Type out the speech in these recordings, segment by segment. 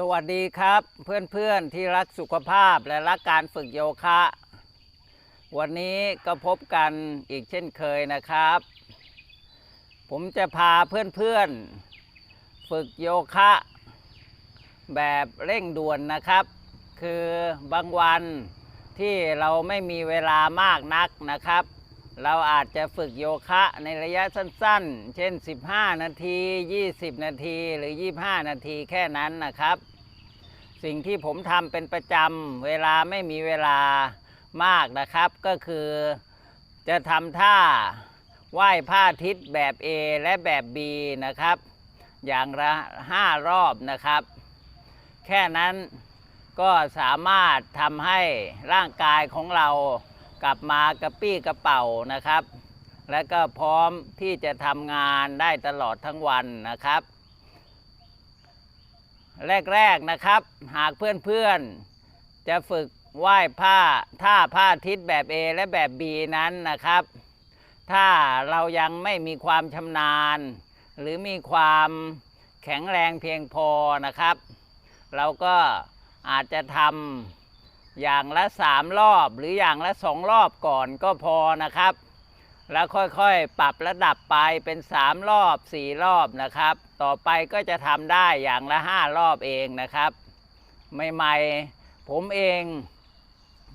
สวัสดีครับเพื่อนๆที่รักสุขภาพและรักการฝึกโยคะ วันนี้ก็พบกันอีกเช่นเคยนะครับ ผมจะพาเพื่อนๆฝึกโยคะ แบบเร่งด่วนนะครับ คือบางวันที่เราไม่มีเวลามากนักนะครับ เราอาจจะฝึกโยคะในระยะสั้นๆ เช่น 15 นาที 20 นาที หรือ 25 นาทีแค่นั้นนะครับ สิ่งที่ผมทำเป็นประจำ เวลาไม่มีเวลามากนะครับ ก็คือจะทำท่าไหว้พระอาทิตย์แบบ A และแบบ B นะครับ อย่างละ 5 รอบนะครับ แค่นั้นก็สามารถทำให้ร่างกายของเรา กลับมากระปี้กระเป๋านะครับ และก็พร้อมที่จะทำงานได้ตลอดทั้งวันนะครับ แรกๆนะครับ หากเพื่อนๆ จะฝึกไหว้ผ้าท่าผ้าทิศแบบ A และแบบ B นั้นนะครับ ถ้าเรายังไม่มีความชำนาญ หรือมีความแข็งแรงเพียงพอนะครับ เราก็อาจจะทำ อย่างละสามรอบหรืออย่างละสองรอบก่อนก็พอนะครับ แล้วค่อยๆปรับระดับไปเป็นสามรอบสี่รอบนะครับ ต่อไปก็จะทำได้อย่างละห้ารอบเองนะครับใหม่ๆผมเอง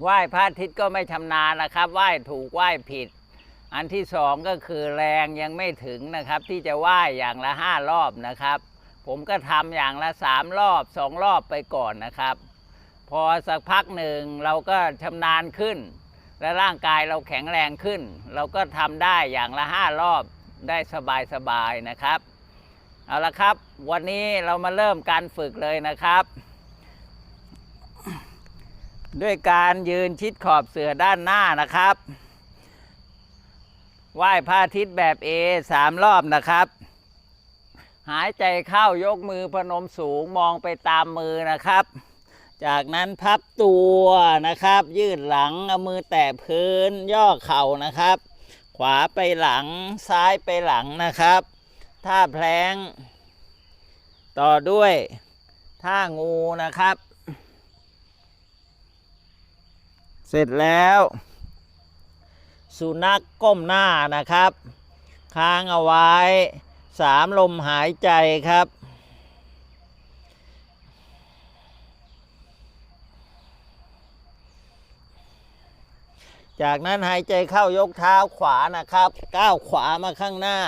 ไหว้พระอาทิตย์ก็ไม่ชำนาญนะครับไหว้ถูกไหว้ผิด อันที่สองก็คือแรงยังไม่ถึงนะครับ ที่จะไหว้อย่างละห้ารอบนะครับ ผมก็ทำอย่างละสามรอบสองรอบไปก่อนนะครับ พอสักพักหนึ่งเราก็ชำนาญขึ้น และร่างกายเราแข็งแรงขึ้น เราก็ทำได้อย่างละห้ารอบได้สบายๆนะครับ เอาละครับ วันนี้เรามาเริ่มการฝึกเลยนะครับ ด้วยการยืนชิดขอบเสือด้านหน้านะครับไหว้พระอาทิตย์แบบ A สามรอบนะครับ หายใจเข้ายกมือพนมสูงมองไปตามมือนะครับ จากนั้นพับตัวนะครับ ยืดหลังเอามือแตะพื้นย่อเข่านะครับ ขวาไปหลังซ้ายไปหลังนะครับท่าแพลงต่อด้วยท่างูนะครับ เสร็จแล้ว สุนัขกก้มหน้านะครับ ค้างเอาไว้สามลมหายใจครับ จากนั้นหายใจเข้ายกเท้าขวานะครับ ก้าวขวามาข้างหน้า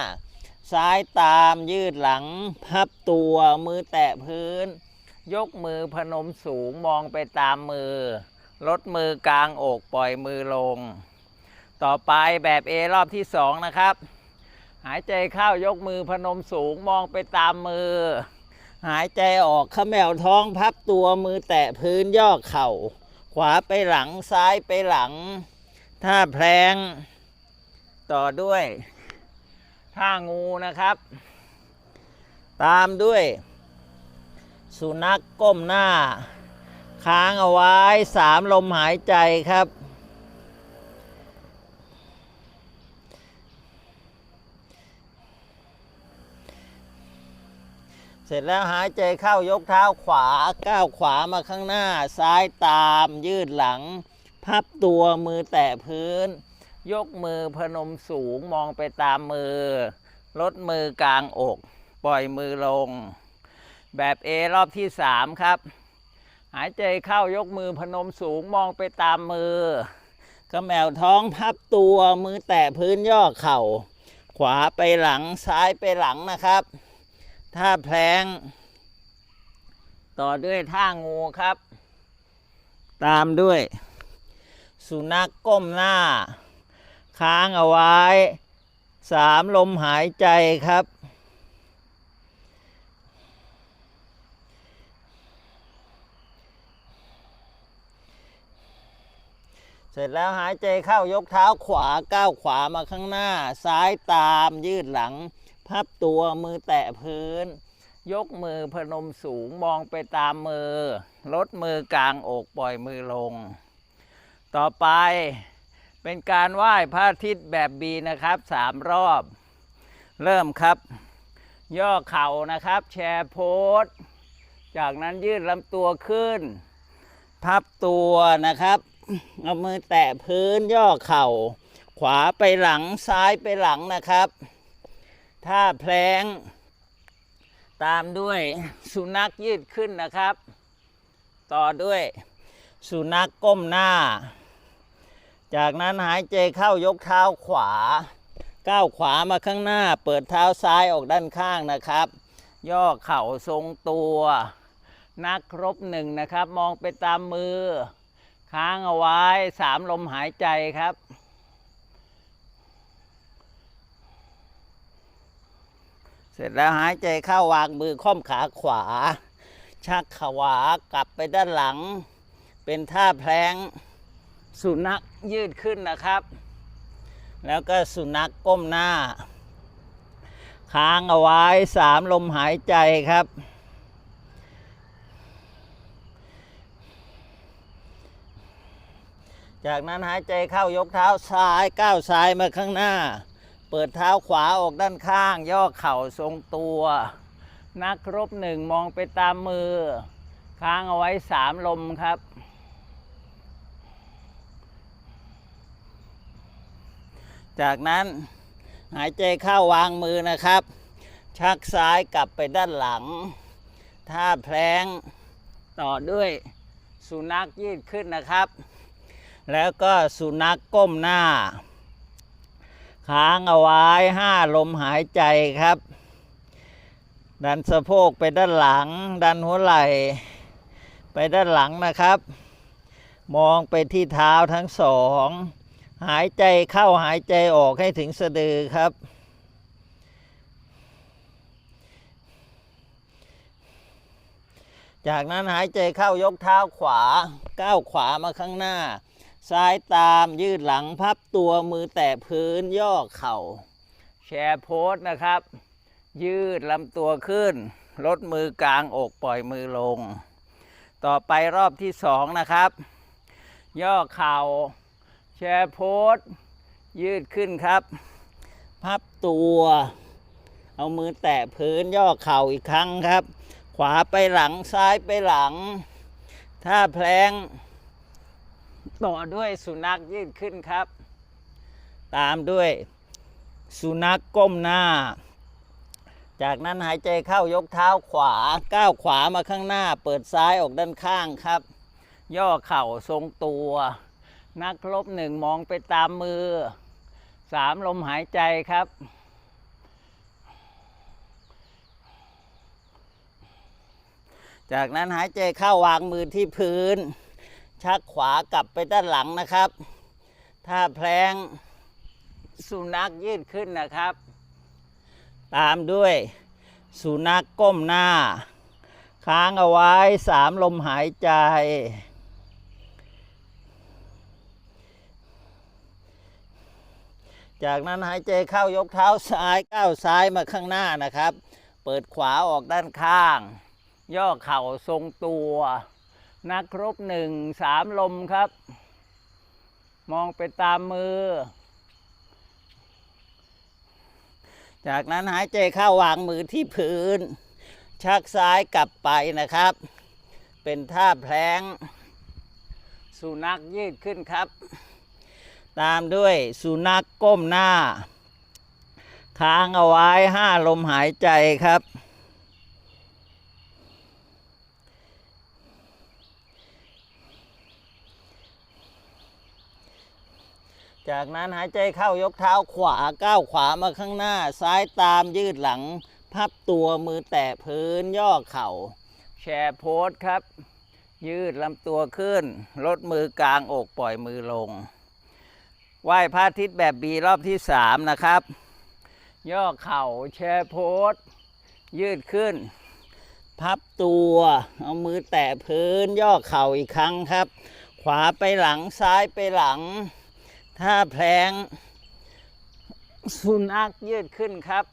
ซ้ายตามยืดหลัง พับตัวมือแตะพื้น ยกมือพนมสูงมองไปตามมือ ลดมือกลางอกปล่อยมือลง ต่อไปแบบเอรอบที่สองนะครับ หายใจเข้ายกมือพนมสูงมองไปตามมือ หายใจออกเขมวท้องพับตัวมือแตะพื้นย่อเข่า ขวาไปหลังซ้ายไปหลัง ท่าแพลงต่อด้วยท่างูนะครับ ตามด้วย สุนัขกก้มหน้า ค้างเอาไว้สามลมหายใจครับ เสร็จแล้วหายใจเข้ายกเท้าขวาก้าวขวามาข้างหน้า ซ้ายตามยืดหลัง พับตัวมือแตะพื้น ยกมือพนมสูงมองไปตามมือ ลดมือกลางอก ปล่อยมือลง แบบเอรอบที่สามครับ หายใจเข้ายกมือพนมสูงมองไปตามมือ กระแมวท้องพับตัวมือแตะพื้นย่อเข่า ขวาไปหลังซ้ายไปหลังนะครับท่าแพลง ต่อด้วยท่างูครับ ตามด้วย สุนัขกก้มหน้า ค้างเอาไว้สามลมหายใจครับ เสร็จแล้วหายใจเข้ายกเท้าขวาก้าวขวามาข้างหน้า ซ้ายตามยืดหลัง พับตัวมือแตะพื้น ยกมือพนมสูงมองไปตามมือ ลดมือกลางอกปล่อยมือลง ต่อไปเป็นการไหว้พระอาทิตย์แบบบีนะครับสามรอบ เริ่มครับ ย่อเข่านะครับ แชร์โพสจากนั้นยืดลำตัวขึ้น พับตัวนะครับ เอามือแตะพื้นย่อเข่า ขวาไปหลังซ้ายไปหลังนะครับท่าแพลง ตามด้วยสุนัขยืดขึ้นนะครับ ต่อด้วยสุนัขก้มหน้า จากนั้นหายใจเข้ายกเท้าขวา ก้าวขวามาข้างหน้า เปิดเท้าซ้ายออกด้านข้างนะครับ ย่อเข่าทรงตัว นักครบหนึ่งนะครับ มองไปตามมือ ค้างเอาไว้สามลมหายใจครับเสร็จแล้วหายใจเข้าวางมือค่อมขาขวา ชักขวากลับไปด้านหลัง เป็นท่าแพลง สุนัขยืดขึ้นนะครับ แล้วก็สุนัขก้มหน้า ค้างเอาไว้สามลมหายใจครับ จากนั้นหายใจเข้ายกเท้าซ้ายก้าวซ้ายมาข้างหน้า เปิดเท้าขวาออกด้านข้าง ย่อเข่าทรงตัว นักรบหนึ่งมองไปตามมือ ค้างเอาไว้สามลมครับ จากนั้นหายใจเข้าวางมือนะครับ ชักซ้ายกลับไปด้านหลัง ท่าแพลงต่อด้วยสุนัขยืดขึ้นนะครับ แล้วก็สุนัขก้มหน้า ค้างเอาไว้ห้าลมหายใจครับ ดันสะโพกไปด้านหลัง ดันหัวไหล่ ไปด้านหลังนะครับ มองไปที่เท้าทั้งสอง หายใจเข้าหายใจออกให้ถึงสะดือครับ จากนั้นหายใจเข้ายกเท้าขวาก้าวขวามาข้างหน้า ซ้ายตามยืดหลังพับตัวมือแตะพื้นย่อเข่า แชร์โพสนะครับ ยืดลำตัวขึ้น ลดมือกลางอกปล่อยมือลง ต่อไปรอบที่สองนะครับ ย่อเข่า ชร์โพสต์ยืดขึ้นครับ พับตัว เอามือแตะพื้นย่อเข่าอีกครั้งครับ ขวาไปหลังซ้ายไปหลัง ถ้าแพลงต่อด้วยสุนัขยืดขึ้นครับ ตามด้วยสุนัขก้มหน้า จากนั้นหายใจเข้ายกเท้าขวาก้าวขวามาข้างหน้า เปิดซ้ายออกด้านข้างครับ ย่อเข่าทรงตัว นักรบหนึ่งมองไปตามมือสามลมหายใจครับ จากนั้นหายใจเข้าวางมือที่พื้น ชักขวากลับไปด้านหลังนะครับ ถ้าแพลงสุนัขยืดขึ้นนะครับ ตามด้วยสุนัขก้มหน้า ค้างเอาไว้สามลมหายใจ จากนั้นหายใจเข้ายกเท้าซ้ายก้าวซ้ายมาข้างหน้านะครับ เปิดขวาออกด้านข้าง ย่อเข่าทรงตัว นักครบหนึ่งสามลมครับ มองไปตามมือ จากนั้นหายใจเข้าวางมือที่พื้น ชักซ้ายกลับไปนะครับ เป็นท่าแพลงสุนัขยืดขึ้นครับ ตามด้วยสุนัขก้มหน้า ค้างเอาไว้ห้าลมหายใจครับ จากนั้นหายใจเข้ายกเท้าขวาก้าวขวามาข้างหน้า ซ้ายตามยืดหลัง พับตัวมือแตะพื้นย่อเข่า แชร์โพสครับ ยืดลำตัวขึ้น ลดมือกลางอกปล่อยมือลง ไหว้พระอาทิตย์แบบบีรอบที่สามนะครับ ย่อเข่าแชร์โพสยืดขึ้น พับตัว เอามือแตะพื้น ย่อเข่าอีกครั้งครับ ขวาไปหลังซ้ายไปหลังถ้าแพลงสุนัขยืดขึ้นครับ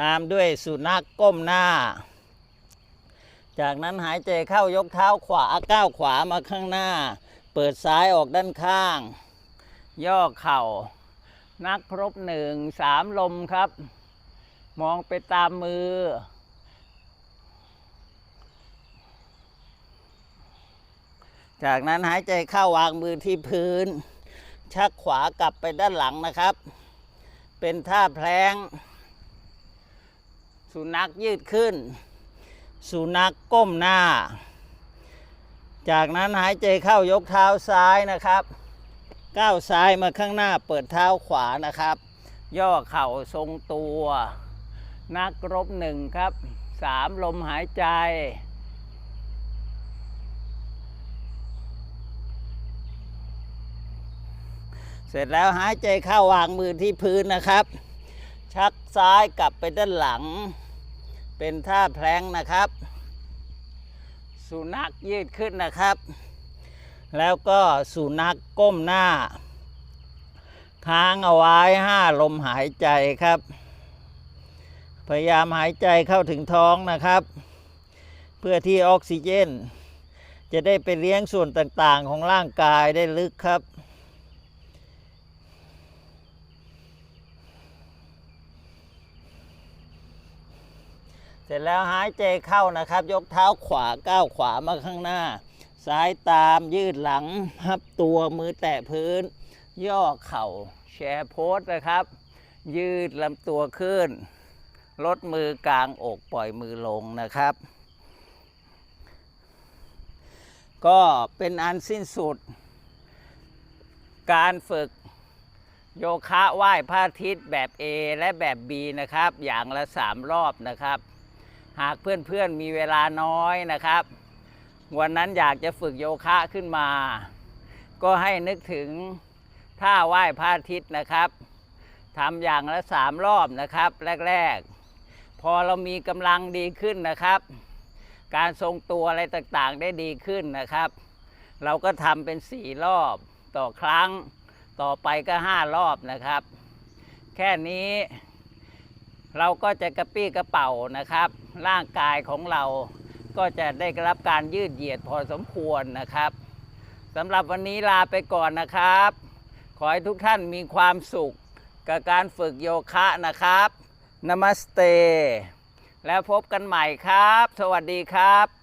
ตามด้วยสุนัขก้มหน้า จากนั้นหายใจเข้ายกเท้าขวาก้าวขวามาข้างหน้า เปิดซ้ายออกด้านข้าง ย่อเข่า นักครบหนึ่งสามลมครับ มองไปตามมือ จากนั้นหายใจเข้าวางมือที่พื้น ชักขวากลับไปด้านหลังนะครับ เป็นท่าแพลง สุนัขยืดขึ้น สุนัขก้มหน้า จากนั้นหายใจเข้ายกเท้าซ้ายนะครับ ก้าวซ้ายมาข้างหน้าเปิดเท้าขวานะครับ ย่อเข่าทรงตัว นักรบหนึ่งครับสามลมหายใจ เสร็จแล้วหายใจเข้าวางมือที่พื้นนะครับ ชักซ้ายกลับไปด้านหลัง เป็นท่าแพลงนะครับ สุนัขยืดขึ้นนะครับ แล้วก็สุนัขก้มหน้า ค้างเอาไว้ห้าลมหายใจครับ พยายามหายใจเข้าถึงท้องนะครับ เพื่อที่ออกซิเจน จะได้ไปเลี้ยงส่วนต่างๆของร่างกายได้ลึกครับเสร็จแล้วหายใจเข้านะครับ ยกเท้าขวาก้าวขวามาข้างหน้า ซ้ายตามยืดหลังพับตัวมือแตะพื้น ย่อเข่าแชร์โพสนะครับ ยืดลำตัวขึ้น ลดมือกลางอกปล่อยมือลงนะครับ ก็เป็นอันสิ้นสุด การฝึกโยคะไหว้พระอาทิตย์แบบ A และแบบ B นะครับ อย่างละสามรอบนะครับ หากเพื่อนๆมีเวลาน้อยนะครับ วันนั้นอยากจะฝึกโยคะขึ้นมา ก็ให้นึกถึงท่าไหว้พระอาทิตย์นะครับทำอย่างละสามรอบนะครับ แรก ๆ พอเรามีกำลังดีขึ้นนะครับ การทรงตัวอะไรต่างๆได้ดีขึ้นนะครับ เราก็ทำเป็นสี่รอบต่อครั้ง ต่อไปก็ห้ารอบนะครับ แค่นี้เราก็จะกระปี้กระเป๋านะครับ ร่างกายของเรา ก็จะได้รับการยืดเหยียดพอสมควรนะครับสำหรับวันนี้ลาไปก่อนนะครับ ขอให้ทุกท่านมีความสุขกับการฝึกโยคะนะครับนามัสเต แล้วพบกันใหม่ครับ สวัสดีครับ